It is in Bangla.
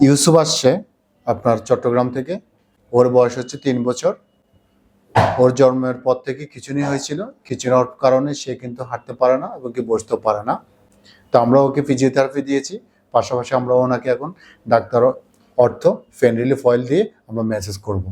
ইউসুফ আসছে আপনার চট্টগ্রাম থেকে। ওর বয়স হচ্ছে তিন বছর। ওর জন্মের পর থেকে খিচুনি হয়েছিল। খিচুনি হওয়ার কারণে সে কিন্তু হাঁটতে পারে না এবং কি বসতেও পারে না। তো আমরা ওকে ফিজিওথেরাপি দিয়েছি। পাশাপাশি আমরা ওনাকে এখন ডাক্তার অর্থ ফেন রিলিফ অয়েল দিয়ে আমরা মেসেজ করব।